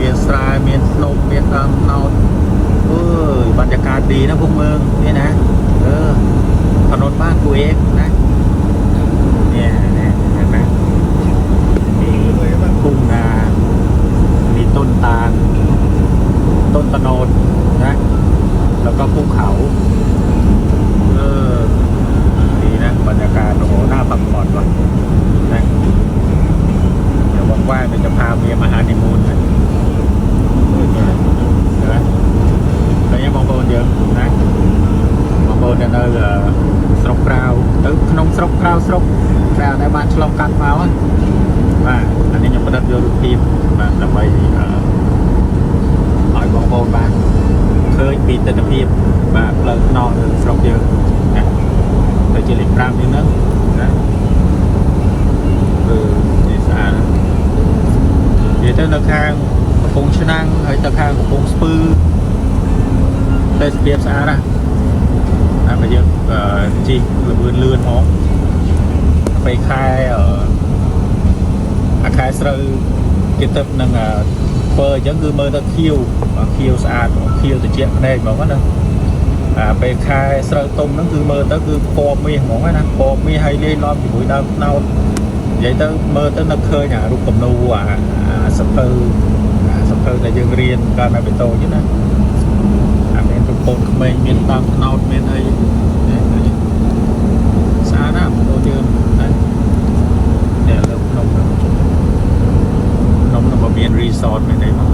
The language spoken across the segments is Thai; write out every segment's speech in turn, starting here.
มียนสลายเมียนนมเมียนตาเนาเออบรรยากาศดีนะพวกเมืองนี่นะ เออถนนบ้านกูเองนะเนี่ยเห็นไหมมีทุ่งนามีต้นตาล ต้นตะโนดนะ แล้วก็ภูเขา เออดีนะบรรยากาศโอ้โหหน้าปักปอดว่ะนะเดี๋ยวว่างๆจะพาเมียมาหาดิมูนนะ ស្រុកក្រៅទៅក្នុងស្រុកក្រៅស្រុកក្រៅដែលបានឆ្លងកាត់មកណាបាទអានេះខ្ញុំផ្ដិតយករូបភាពបាទដើម្បីអឺឲ្យបងប្អូនបានឃើញពីទស្សនភាពបាទផ្លូវថ្នល់នៅស្រុកយើងណាទៅជាលេខ5នេះហ្នឹងណាគឺនេះស្អាតណាស់និយាយទៅនៅខាងកំពង់ឆ្នាំងហើយទៅខាងកំពង់ស្ពឺទេសភាពស្អាតណាស់តែបើយើងអឺ ជីកលឿនលឿនហ្មងពេលខែអឺអាខែស្រូវគេទឹកនឹងអឺធ្វើអញ្ចឹងគឺមើលទៅខៀវខៀវស្អាតហ្មងខៀវត្រជាក់ភ្នែកហ្មងណាអាពេលខែស្រូវទុំហ្នឹងគឺមើលទៅគឺពណ៌មាសហ្មងណាពណ៌មាសហើយលាយឡំជាមួយដើមត្នោតនិយាយទៅមើលទៅនឹកឃើញអារូបគំនូអាអាសភៅអាសភៅដែលយើងរៀនកាលនៅបេតូចហ្នឹងណាអាមានរូបកូនក្មេងមានដើមត្នោតមានអី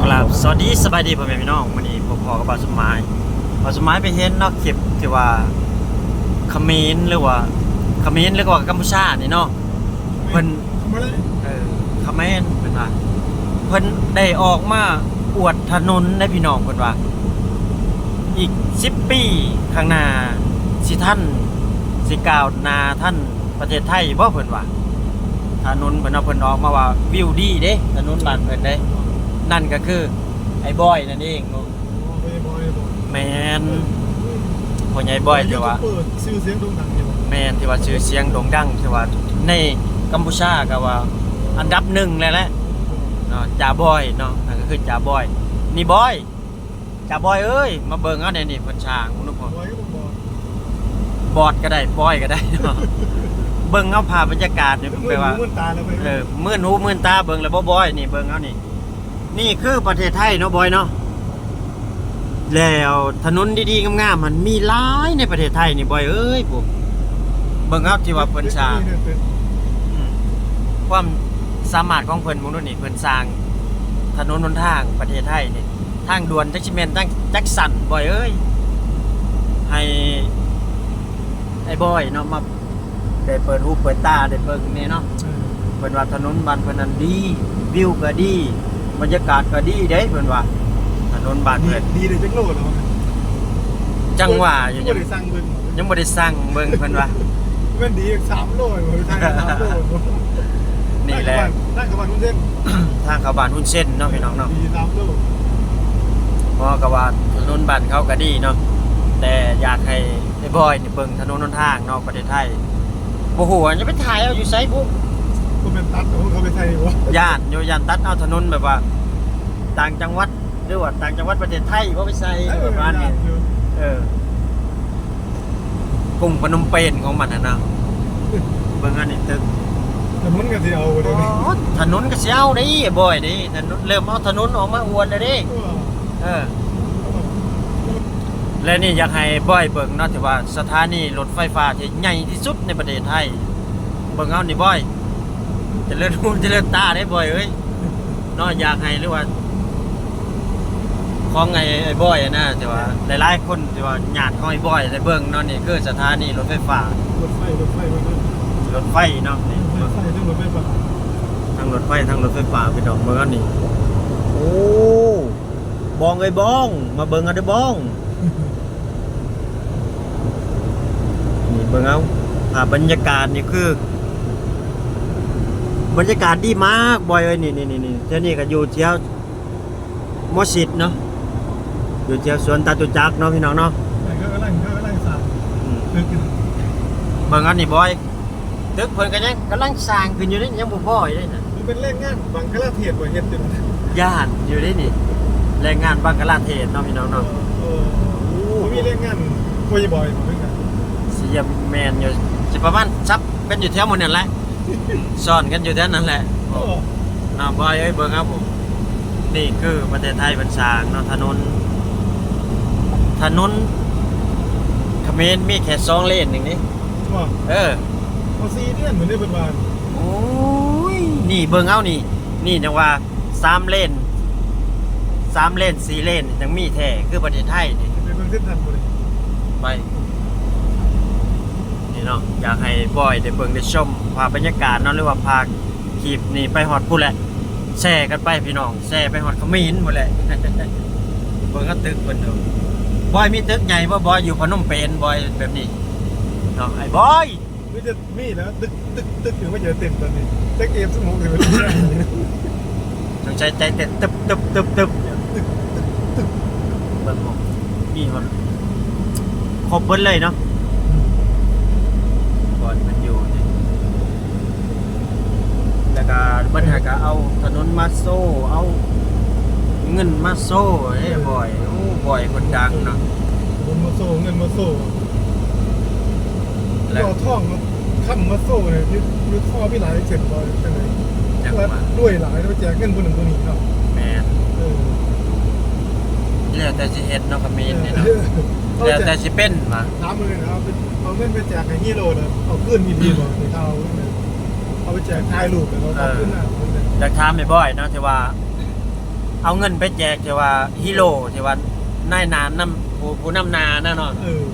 กราบสวัสดีสบายดีพ่อแม่พี่น้องวันนี้ผมพอกับบาสมายบาสมายไปเห็นเนอกคลิปที่ว่าเขมรหรือว่าเขมรหรือว่ากัมพูชานี่เนาะเพิ่นเออเขมรเพิ่นว่าเพิ่นได้ออกมาอวดถนนได้พี่น้องเพิ่นว่า อีก10ปีข้างหน้าสิท่านสิกล่าวหนาท่านประเทศไทยบ่เพิ่นว่าถนนเพิ่นเอาเพิ่นออกมาว่าวิวดีเด้ถนนบ้านเพิ่นเด้ นั่นก็คือ ไอ้บอยนั่นเองแมนพ่อใหญ่บอยที่ว่าเปิดชื่อเสียงโด่งดังอยู่แมนที่ว่าชื่อเสียงโด่งดังที่ว่าในกัมพูชาก็ว่า อันดับหนึ่งเลยแหละเนาะจ่าบอยเนาะนั่นก็คือจ่าบอย นี่บอยจ่าบอยเอ้ยมาเบิ่งเอาในนี่เพิ่นช่างนุพงบอยก็บอกบอดก็ได้บอยก็ได้เนาะเบิ่งเอาภาพบรรยากาศนี่มืแปลอว่ามือตาแล้วไปเออมื่นหูมื่นตาเบิ่งแล้วบ่บอยนี่เบิ่งเอานี่ นี่คือประเทศไทยเนาะบอยเนาะแล้วถนนดีๆงามๆมันมีหลายในประเทศไทยนี่บอยเอ้ยปุ๊เบิ่งเอาที่ว่าเพิ่นสร้างอืมความสามารถของเพิ่นหมองนู่นนี่เพิ่นสร้าง ถนนหนทางประเทศไทยนี่ทางด่วนจักซิเมนตั้งจักสันบอยเอ้ยให้ไอ้บอยเนาะมาได้เปิดหูเปิดตาได้เบิ่งนี่เนาะเพิ่นว่าถนนบ้านเพิ่นนั้นดีวิวก็ดี บรรยากาศก็ดีเด้เพิ่นว่าถนนบ้านเพิ่นดีเลยจักโลแล้วจังหวะอยู่ยัยังงไม่ได้สั่งเบิ่งยังบ่ได้สั่งเบิ่งเพิ่นว่าเว้นดีสามโลเลยทางสามโลนี่แหละนั่งกับมันนุ่นเส้นทางเข้าบ้านหุ้นเส้นเนาะพี่น้องเนาะ ดีสามโลเพราะก็ว่าถนนบ้านเขาก็ดีเนาะแต่อยากให้ไอ้บอยนี่เบิ่งถนนหนทางเนาะประเทศไทยบ่ฮู้ว่าจะไปถ่ายเอาอยู่ไสบุค นเป็นตัดของเขาไปไทยวะย่านอยู่ย่านตัดเอาถนนแบบว่า ต่างจังหวัดหรือว่าต่างจังหวัดประเทศไทยบ่ไปใส่ประมาณนี้เออกรุงพนมเปญของมันนะนะเบิ่งอันนี้ตึกแต่มันก็สิเอาเดี๋ยวนี้ถนนก็สิเอาได้บ่อยเดิถนนเริ่มเอาถนนออกมาอวดแล้วเดิเออและนี่อยากให้บ่อยเบิ่งเนาะที่ว่าสถานีรถไฟฟ้าที่ใหญ่ที่สุดในประเทศไทยเบิ่งเอานี่บ่อยเจะเลื่อนหูจะเลื่อนตาได้บ่อยเอ้ยนาะอยากให้หรือว่าของไอ้ไอ้บ่อยอะนะที่ว่าหลายๆคนที่ว่าญาติของไอ้บ่อยได้เบิ่งเนาะนี่คือสถานีรถไฟฟ้ารถไฟรถไฟรถไฟรถไฟเนาะนี่รถไฟทั้งรถไฟฟ้าทั้งรถไฟทั้งรถไฟฟ้าพี่น้องเบิ่งอันนี้โอ้บองไอ้บอง มาเบิ่งเอาเด้อบ้องนี่เบิ่งเอาภาพบรรยากาศนี่คือ บรรยากาศดีมากบอยเอ้ยนี่นี่นี่นี่เจ้านี่ก็อยู่เที่ยวมอสิดเนาะอยู่เที่ยวสวนตาตุจักเนาะพี่น้องเนาะแต่ก็กำลังก็กำลังสั่งตึกเบิ่งอันนี้บอยตึกเพิ่นก็ยังกำลังสร้างขึ้นอยู่นี่ยังบ่พออยู่เลยนะมันเป็นแรงงานบางกระเทียดกว่าเฮ็ดจนย่านอยู่นี่นี่แรงงานบังกลาเทศเนาะพี่น้องเนาะอเออผมมีเรื่องงานคุยบ่อยผมเหมือนกันเสียแมนอยู่สิประมาณซับเป็นอยู่แถวหมดนั่นแหละ ซ่อนกันอยู่แถวนั้นแหละเออเนาะบอยเอ้ยเบิ่งครับผม นี่คือประเทศไทยเป็นสร้างเนาะถนน ถนนเขมรมีแค่สองเลนอย่างนี้ว่าเออเอาซีเดือนเหมือนได้เป็นวานโอ้ย นี่เบิ่งเอานี่ นี่จังว่าสามเลนสามเลนสี่เลนยังมีแท้คือประเทศไทยนี่เป็นคนเส้นทันหมดเลยไปนี่ เนาะอยากให้บอยได้เบิ่งได้ชมภาพบรรยากาศเนาะหรือว่าพาคลิปนี่ไปฮอดพู้นแหละแชร์กันไปพี่น้องแชร์ไปฮอดเขมิ้นหมดแหละเบิ่งก็ตึกเพิ่นเด้อบอยมีตึกใหญ่บ่บอยอยู่พนมเปญบอยแบบนี้เนาะไอ้บอยไม่จะมีแล้วตึกตึกตึกถึงไม่เจอเต็มตอนนี้ตึกเอฟสมองเลยมันต้องใช้ใจเต้นตึบตึบตึบตึบเบิ่งบ่มีฮอดครบเบิดเลยเนาะบ อยมันอยู่นี่แล้วก็บัดหาก็เอาถนนมาโซ่เอาเงินมาโซ่เอ้บอยโอ้บอยคนดังเนาะเงินมาโซ่เงินมาโซ่แล้วเอาท่องขั้นมาโซ่เนี่ยยึดยึดท่อพี่หลายเจ็ดร้อยเป็นไงจังหวะด้วยหลายแล้วแจกเงินคนหนึ่งคนนี้ครับแม่นเออแล้วแต่สิเฮ็ดเนาะก็มีนี่เนาะ เอา แล้วแจแต่กสิเป็นมาสามหมื่นเอาไปเอาเงินไปแจกให้ฮีโร่เลยเอาขึ้นมีดีบอกในเท้าเอาไปแจกถ่ายรูปแล้วเอาขึ้นหน้าคนเลยอยากถามไอ้บอยเนาะที่ว่า เอาเงินไปแจกที่ว่าฮีโร่ที่ว่านายนานำผู้ผู้นำนานะเนาะเออ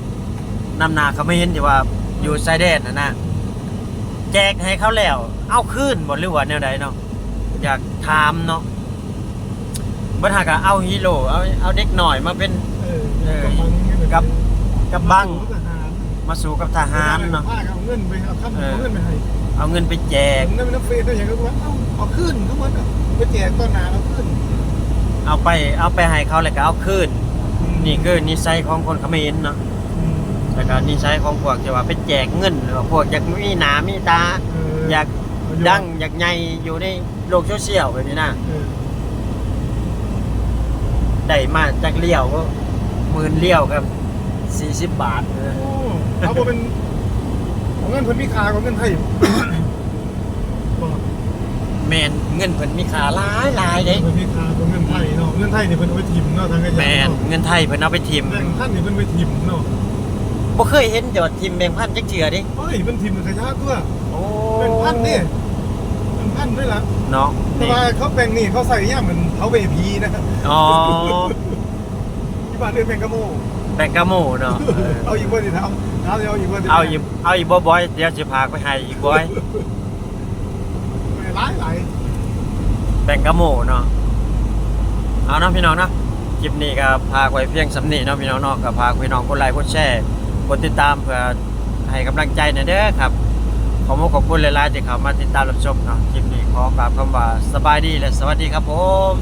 นำนาเขาไม่เห็นที่ว่าอยู่ชายแดนนะนะแจกให้เขาแล้ว เอาคืนบ่หรือว่าแนวใดเนาะอยากถามเนาะบ่ถ้าก็เอาฮีโร่เอาเอาเด็กหน่อยมาเป็นเออเออ กับบังเงี้ยกับกับบังทหารมาสู่กับทหารเนาะผ้เอาเงินไปเอาคำเอาเงินไปให้เอาเงินไปแจกผมนั่นเป็นน้ำเฟซตัวอย่างก็ว่าเอ้าเอาขึ้นทุกวันไปแจกต้นนาเอาขึ้น เอาไปเอาไปให้เขาแล้วก็เอาคืนนี่คือนิสัยของคนเขมรเนาะอืมแล้วก็นิสัยของพวกที่ว่าไปแจกเงินหรือว่าพวกอยากมีหนามีตาเอยากดังอยากใหญ่อยู่ในโลกโซเชียลแบบนี้นะเออได้มาจากเลี้ยวก็หมื่นเลี้ยวกับ สี่สิบบาทเออโอ้เอาบ่เป็นเอาเงินเพิ่นมีค่ากว่าเงินไทยบอกแมนเงินเพิ่นมีค่าหลายหลายเด้เพิ่นมีค่ากว่าเงินไทยเนาะเงินไทยนี่เพิ่นเอาไปทิมเนาะทางกระแมยานนเนาะเงินไทยเพิ่นเอาไปทิมแบ่งท่านนี่เพิ่นไปทิมเนาะบ่เคยเห็นยอดทิมแบ่งพันจักเทื่อเดิเฮ้ยเพิ่นทิมขยะตัวโอ้เป็นพันนี่เป็นพันด้วยล่ะเนาะแต่นี่ว่าเขาแบ่งนี่เขาใส่ย่ามเหมือนเขาเวพีนะอ๋อ ที่บ้านเรียกแบ่งกระโม แบ่งกะหมู่เนาะเออเอาอีกบ่สิทำเอาเอาอีกบ่สิเอาอีกเอาอีกบ่บอยเดี๋ยวสิพาไปให้อีกบอยหลายหลายแบ่งกะหมู่เนาะเอาเนาะพี่น้องเนาะคลิปนี้ก็พากไว้เพียงสำนีเนาะพี่น้องเนาะก็พาพี่น้องกดไลค์กดแชร์กดติดตามเพื่อให้กำลังใจหน่อยเด้อครับขอมขอบคุณหลายๆที่เข้ามาติดตามรับชมเนาะคลิปนี้ขอกราบคำว่าสบายดีและสวัสดีครับผม